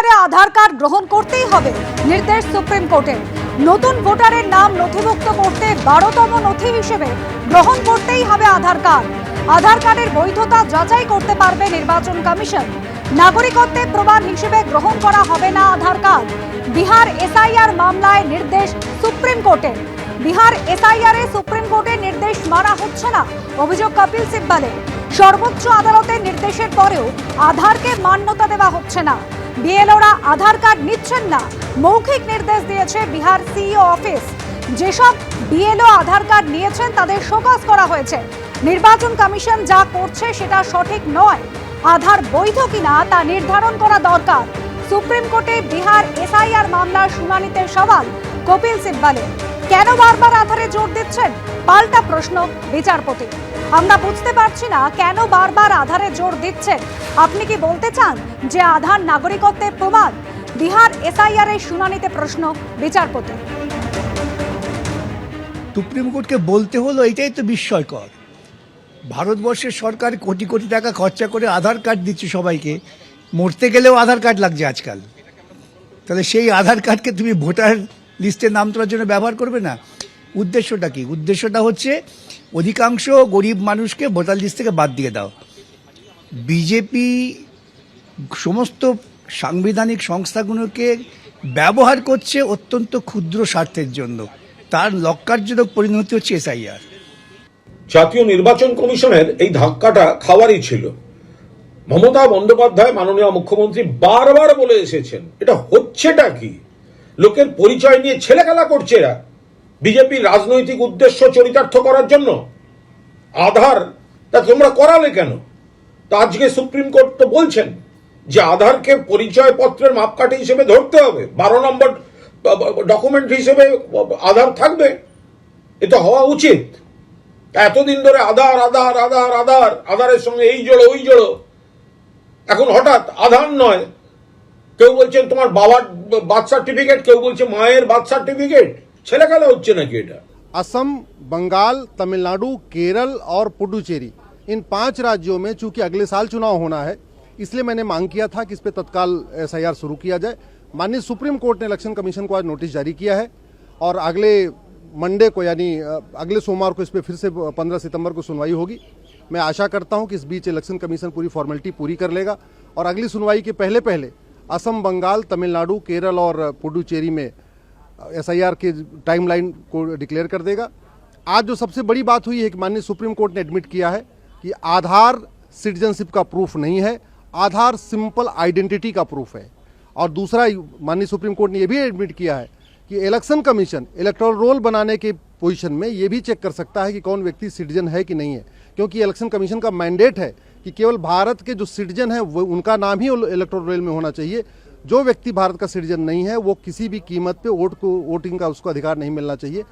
এসআইআরে আধার card গ্রহণ করতেই হবে, নির্দেশ সুপ্রিম কোর্টের। নতুন ভোটারের নাম নথিভুক্ত করতে বারোতম নথি হিসেবে গ্রহণ করতেই হবে আধার কার্ড। আধার কার্ডের বৈধতা যাচাই করতে পারবে নির্বাচন কমিশন। নাগরিকত্বের প্রমাণ হিসেবে গ্রহণ করা হবে না আধার কার্ড। বিহার এসআইআর মামলায় নির্দেশ সুপ্রিম কোর্টের। বিহার এসআইআর এ সুপ্রিম কোর্টের নির্দেশ মানা হচ্ছে না, অভিযোগ কপিল সিব্বালের সর্বোচ্চ আদালতের নির্দেশের পরেও আধারকে মান্যতা দেওয়া হচ্ছে না। বিএলওরা আধার কার্ড নিচ্ছেন না। মৌখিক নির্দেশ দিয়েছে বিহার সিইও অফিস। যেসব বিএলও আধার কার্ড নিয়েছেন, তাদের শোকজ করা হয়েছে। নির্বাচন কমিশন যা করছে সেটা সঠিক নয়। আধার বৈধ কিনা তা নির্ধারণ করা দরকার। সুপ্রিম কোর্টে বিহার এসআইআর মামলার শুনানিতে সওয়াল। কপিল সিব্বালের কেন বারবার আধারে জোর দিচ্ছেন? পাল্টা প্রশ্ন বিচারপতি। আমরা বুঝতে পারছি না কেন বারবার আধারে জোর দিচ্ছেন আপনি কি বলতে চান যে আধার নাগরিকত্বের প্রমাণ? বিহার এসআইআর এর শুনানিতে প্রশ্ন বিচারপতি। সুপ্রিম কোর্টকে বলতে হলো এটাই তো বিস্ময়কর। ভারতবর্ষের সরকার কোটি কোটি টাকা খরচা করে আধার কার্ড দিচ্ছে সবাইকে। মরতে গেলেও আধার কার্ড লাগছে আজকাল। তাহলে সেই আধার কার্ডকে তুমি ভোটার লিস্টে নাম তোলার জন্য ব্যবহার করবে না? উদ্দেশ্যটা কি? উদ্দেশ্যটা হচ্ছে অধিকাংশ গরিব মানুষকে ভোটার লিস্ট থেকে বাদ দিয়ে দাও। বিজেপি সমস্ত সাংবিধানিক সংস্থাগুলোকে ব্যবহার করছে অত্যন্ত ক্ষুদ্র স্বার্থের জন্য। তার লক্ষ্যার্জনক পরিণতি হচ্ছে এসআইআর। জাতীয় নির্বাচন কমিশনের এই ধাক্কাটা খাওয়ারই ছিল। মমতা বন্দ্যোপাধ্যায় মাননীয় মুখ্যমন্ত্রী বারবার বলে এসেছেন। এটা হচ্ছেটা কি? লোকের পরিচয় নিয়ে ছেলেখেলা করছে এরা। বিজেপির রাজনৈতিক উদ্দেশ্য চরিতার্থ করার জন্য? আধার? তা তোমরা করালে কেন? তা আজকে সুপ্রিম কোর্ট তো বলছেন যে আধারকে পরিচয় পত্রের মাপকাঠি হিসেবে ধরতে হবে। বারো নম্বর ডকুমেন্ট হিসেবে আধার থাকবে। এটা হওয়া উচিত। এতদিন ধরে আধার আধার আধার আধার, আধারের সঙ্গে এই জোড়ো, ওই জোড়ো। এখন হঠাৎ আধার নয়। কেউ বলছেন তোমার বাবার বার্থ সার্টিফিকেট, কেউ বলছে মায়ের বার্থ সার্টিফিকেট। उच्च వచ్చిన असम, बंगाल, तमिलनाडु, केरल और पुडुचेरी। इन पाँच राज्यों में चूँकि अगले साल चुनाव होना है, इसलिए मैंने मांग किया था कि इस पर तत्काल एसआईआर शुरू किया जाए। माननीय सुप्रीम कोर्ट ने इलेक्शन कमीशन को आज नोटिस जारी किया है और अगले मंडे को यानी अगले सोमवार को इस पर फिर से 15 सितंबर को सुनवाई होगी। मैं आशा करता हूँ कि इस बीच इलेक्शन कमीशन पूरी फॉर्मेलिटी पूरी कर लेगा और अगली सुनवाई के पहले पहले असम, बंगाल, तमिलनाडु, केरल और पुडुचेरी में एसआईआर के टाइमलाइन को डिक्लेयर कर देगा। आज जो सबसे बड़ी बात हुई है कि माननीय सुप्रीम कोर्ट ने एडमिट किया है कि आधार सिटीजनशिप का प्रूफ नहीं है, आधार सिंपल आइडेंटिटी का प्रूफ है। और दूसरा, माननीय सुप्रीम कोर्ट ने यह भी एडमिट किया है कि इलेक्शन कमीशन इलेक्टोरल रोल बनाने के पोजीशन में ये भी चेक कर सकता है कि कौन व्यक्ति सिटीजन है कि नहीं है। क्योंकि इलेक्शन कमीशन का मैंडेट है कि केवल भारत के जो सिटीजन है, वो उनका नाम ही इलेक्टोरल रोल में होना चाहिए। जो व्यक्ति भारत का सिटीजन नहीं है, वो किसी भी कीमत पे वोट को, वोटिंग का उसको अधिकार नहीं मिलना चाहिए।